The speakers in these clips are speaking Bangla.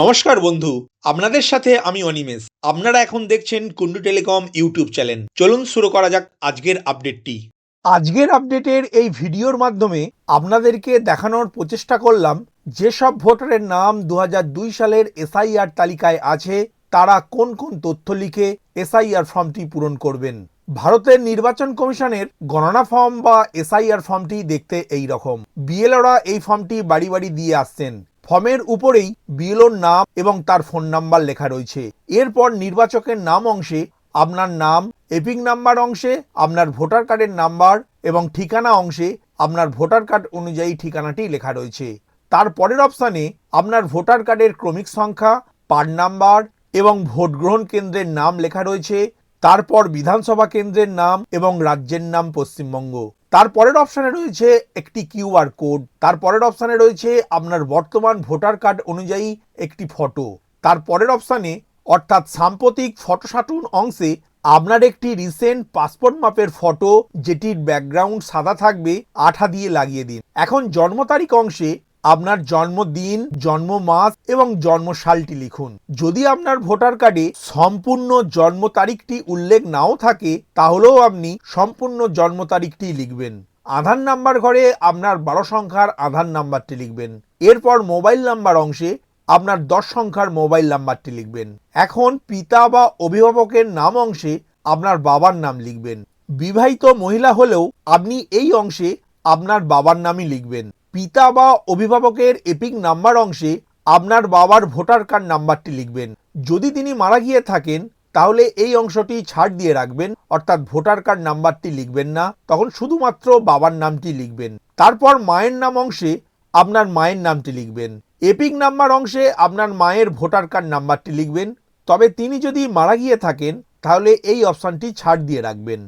নমস্কার বন্ধু, আপনাদের সাথে আমি অনিমেষ। আপনারা এখন দেখছেন কুন্ডু টেলিকম ইউটিউব চ্যানেল। চলুন শুরু করা যাক আজকের আপডেটটি। আজকের আপডেটের এই ভিডিওর মাধ্যমে আপনাদেরকে দেখানোর প্রচেষ্টা করলাম, যেসব ভোটারের নাম দু হাজার দুই সালের এসআইআর তালিকায় আছে, তারা কোন কোন তথ্য লিখে এসআইআর ফর্মটি পূরণ করবেন। ভারতের নির্বাচন কমিশনের গণনা ফর্ম বা এসআইআর ফর্মটি দেখতে এই রকম। বিএলওরা এই ফর্মটি বাড়ি বাড়ি দিয়ে আসছেন। ফর্মের উপরেই বিএলওর নাম এবং তার ফোন নাম্বার লেখা রয়েছে। এরপর নির্বাচকের নাম অংশে আপনার নাম, এপিক নাম্বার অংশে আপনার ভোটার কার্ডের নাম্বার এবং ঠিকানা অংশে আপনার ভোটার কার্ড অনুযায়ী ঠিকানাটি লেখা রয়েছে। তার পরের অপশানে আপনার ভোটার কার্ডের ক্রমিক সংখ্যা পার নাম্বার এবং ভোট গ্রহণ কেন্দ্রের নাম লেখা রয়েছে। তারপর বিধানসভা কেন্দ্রের নাম এবং রাজ্যের নাম পশ্চিমবঙ্গ। তার পরের অপশানে রয়েছে একটি কিউআর কোড। তার পরের অপশানে রয়েছে আপনার বর্তমান ভোটার কার্ড অনুযায়ী একটি ফটো। তার পরের অপশানে অর্থাৎ সাম্প্রতিক ফটো সাটুন অংশে আপনার একটি রিসেন্ট পাসপোর্ট মাপের ফটো, যেটির ব্যাকগ্রাউন্ড সাদা থাকবে, আঠা দিয়ে লাগিয়ে দিন। এখন জন্ম তারিখ অংশে আপনার জন্মদিন জন্ম মাস এবং জন্ম সালটি লিখুন। যদি আপনার ভোটার কার্ডে সম্পূর্ণ জন্ম তারিখটি উল্লেখ নাও থাকে, তাহলেও আপনি সম্পূর্ণ জন্ম তারিখটি লিখবেন। আধার নাম্বার ঘরে আপনার বারো সংখ্যার আধার নাম্বারটি লিখবেন। এরপর মোবাইল নাম্বার অংশে আপনার দশ সংখ্যার মোবাইল নাম্বারটি লিখবেন। এখন পিতা বা অভিভাবকের নাম অংশে আপনার বাবার নাম লিখবেন। বিবাহিত মহিলা হলেও আপনি এই অংশে আপনার বাবার নামই লিখবেন। পিতা বা অভিভাবকের এপিক নাম্বার অংশে আপনার বাবার ভোটার কার্ড নাম্বারটি লিখবেন। যদি তিনি মারা গিয়ে থাকেন, তাহলে এই অংশটি ছাড় দিয়ে রাখবেন, অর্থাৎ ভোটার কার্ড নাম্বারটি লিখবেন না, তখন শুধুমাত্র বাবার নামটি লিখবেন। তারপর মায়ের নাম অংশে আপনার মায়ের নামটি লিখবেন। এপিক নাম্বার অংশে আপনার মায়ের ভোটার কার্ড নাম্বারটি লিখবেন। তবে তিনি যদি মারা গিয়ে থাকেন, তাহলে এই অপশানটি ছাড় দিয়ে রাখবেন।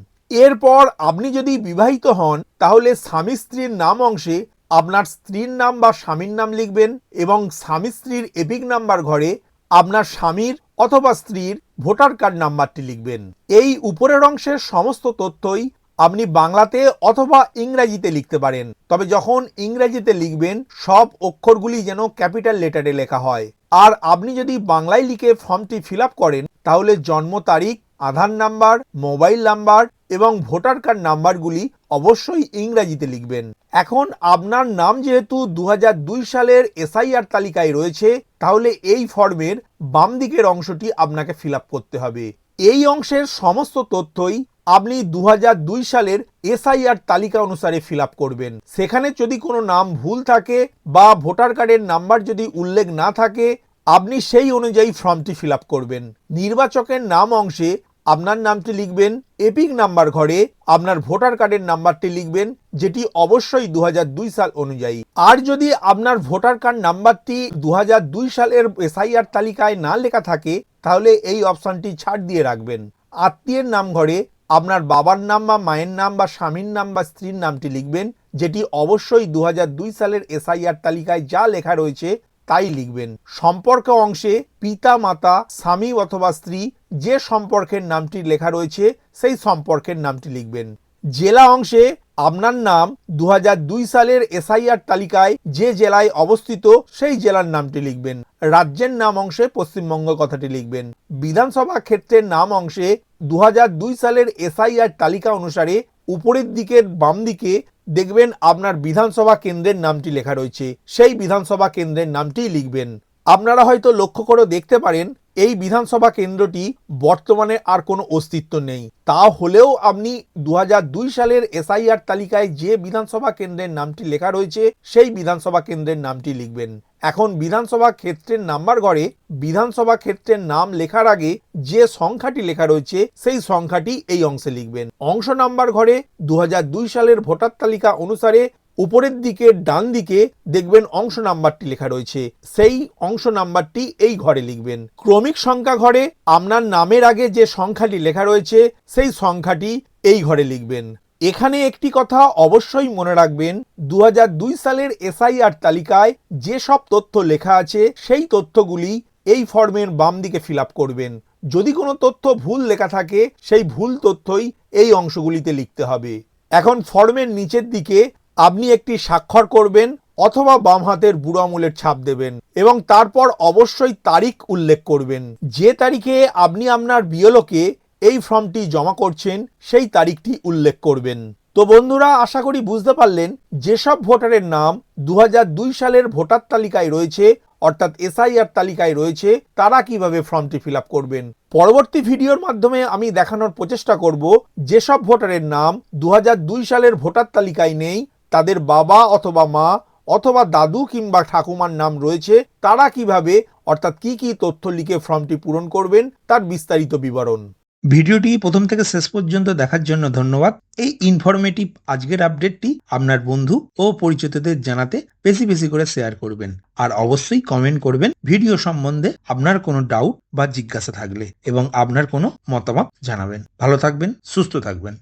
এরপর আপনি যদি বিবাহিত হন, তাহলে স্বামী স্ত্রীর নাম অংশে আপনার স্ত্রীর নাম বা স্বামীর নাম লিখবেন এবং স্বামী স্ত্রীর এপিক নাম্বার ঘরে আপনার স্বামীর অথবা স্ত্রীর ভোটার কার্ড নাম্বারটি লিখবেন। এই উপরের অংশের সমস্ত তথ্যই আপনি বাংলাতে অথবা ইংরেজিতে লিখতে পারেন। তবে যখন ইংরেজিতে লিখবেন, সব অক্ষরগুলি যেন ক্যাপিটাল লেটারে লেখা হয়। আর আপনি যদি বাংলায় লিখে ফর্মটি ফিল করেন, তাহলে জন্ম তারিখ আধার নাম্বার, মোবাইল নাম্বার এবং ভোটার কার্ড নাম্বারগুলি অবশ্যই ইংরাজিতে লিখবেন। এখন আপনার নাম যেহেতু দু হাজার দুই সালের এসআইআর তালিকায় রয়েছে, তাহলে এই ফর্মের বাম দিকের অংশটি আপনাকে ফিল করতে হবে। এই অংশের সমস্ত তথ্যই আপনি দু হাজার দুই সালের এসআইআর তালিকা অনুসারে ফিল করবেন। সেখানে যদি কোনো নাম ভুল থাকে বা ভোটার কার্ডের নাম্বার যদি উল্লেখ না থাকে, আপনি সেই অনুযায়ী ফর্মটি ফিল করবেন। নির্বাচকের নাম অংশে আপনার নামটি লিখবেন, এপিক নাম্বার ঘরে আপনার ভোটার কার্ডের নাম্বারটি লিখবেন, যেটি অবশ্যই দু হাজার দুই সাল অনুযায়ী। আর যদি আপনার ভোটার কার্ড নাম্বারটি দুহাজার দুই সালের এসআইআর তালিকায় না লেখা থাকে, তাহলে এই অপশানটি ছাড় দিয়ে রাখবেন। আত্মীয়ের নাম ঘরে আপনার বাবার নাম বা মায়ের নাম বা স্বামীর নাম বা স্ত্রীর নামটি লিখবেন, যেটি অবশ্যই দু হাজার দুই সালের এসআইআর তালিকায় যা লেখা রয়েছে, তাই লিখবেন। সম্পর্ক অংশে পিতা, মাতা, স্বামী অথবা স্ত্রী যে সম্পর্কের নামটি লেখা রয়েছে, সেই সম্পর্কের নামটি লিখবেন। জেলা অংশে আপনার নাম দু হাজার দুই সালের এসআইআর তালিকায় যে জেলায় অবস্থিত, সেই জেলার নামটি লিখবেন। রাজ্যের নাম অংশে পশ্চিমবঙ্গ কথাটি লিখবেন। বিধানসভা ক্ষেত্রের নাম অংশে দু হাজার দুই সালের এসআইআর তালিকা অনুসারে উপরের দিকের বাম দিকে দেখবেন আপনার বিধানসভা কেন্দ্রের নামটি লেখা রয়েছে। সেই বিধানসভা কেন্দ্রের নামটিই লিখবেন। আপনারা হয়তো লক্ষ্য করে দেখতে পারেন এই বিধানসভা কেন্দ্রটি বর্তমানে আর কোনো অস্তিত্ব নেই। তা হলেও আপনি দু হাজার দুই সালের এসআইআর তালিকায় যে বিধানসভা কেন্দ্রের নামটি লেখা রয়েছে, সেই বিধানসভা কেন্দ্রের নামটি লিখবেন। এখন বিধানসভা ক্ষেত্রের নাম্বার ঘরে বিধানসভা ক্ষেত্রের নাম লেখার আগে যে সংখ্যাটি লেখা রয়েছে, সেই সংখ্যাটি এই অংশে লিখবেন। অংশ নাম্বার ঘরে দু হাজার দুই সালের ভোটার তালিকা অনুসারে উপরের দিকে, ডান দিকে দেখবেন অংশ নাম্বারটি লেখা রয়েছে। সেই অংশ নাম্বারটি এই ঘরে লিখবেন। ক্রমিক সংখ্যা ঘরে আপনার নামের আগে যে সংখ্যাটি লেখা রয়েছে, সেই সংখ্যাটি এই ঘরে লিখবেন। এখানে একটি কথা অবশ্যই মনে রাখবেন দু হাজার দুই সালের এসআইআর তালিকায় যে সব তথ্য লেখা আছে, সেই তথ্যগুলি এই ফর্মের বাম দিকে ফিল করবেন। যদি কোনো তথ্য ভুল লেখা থাকে, সেই ভুল তথ্যই এই অংশগুলিতে লিখতে হবে। এখন ফর্মের নিচের দিকে আপনি একটি স্বাক্ষর করবেন অথবা বাম হাতের বুড়ো আঙুলের ছাপ দেবেন এবং তারপর অবশ্যই তারিখ উল্লেখ করবেন। যে তারিখে আপনি আপনার বিএলওকে এই ফর্মটি জমা করছেন, সেই তারিখটি উল্লেখ করবেন। তো বন্ধুরা, আশা করি বুঝতে পারলেন, যেসব ভোটারের নাম দু হাজার দুই সালের ভোটার তালিকায় রয়েছে, অর্থাৎ এসআইআর তালিকায় রয়েছে, তারা কীভাবে ফর্মটি ফিল করবেন? পরবর্তী ভিডিওর মাধ্যমে আমি দেখানোর প্রচেষ্টা করব, যেসব ভোটারের নাম দু হাজার দুই সালের ভোটার তালিকায় নেই তাদের বাবা অথবা মা অথবা দাদু কিংবা ঠাকুমার নাম রয়েছে, তারা কীভাবে, অর্থাৎ কি কি তথ্য লিখে ফর্মটি পূরণ করবেন, তার বিস্তারিত বিবরণ। ভিডিওটি প্রথম থেকে শেষ পর্যন্ত দেখার জন্য ধন্যবাদ। এই ইনফরমেটিভ আজকের আপডেটটি আপনার বন্ধু ও পরিচিতদের জানাতে বেশি বেশি করে শেয়ার করবেন। আর অবশ্যই কমেন্ট করবেন ভিডিও সম্বন্ধে আপনার কোনো ডাউট বা জিজ্ঞাসা থাকলে এবং আপনার কোনো মতামত জানাবেন। ভালো থাকবেন, সুস্থ থাকবেন।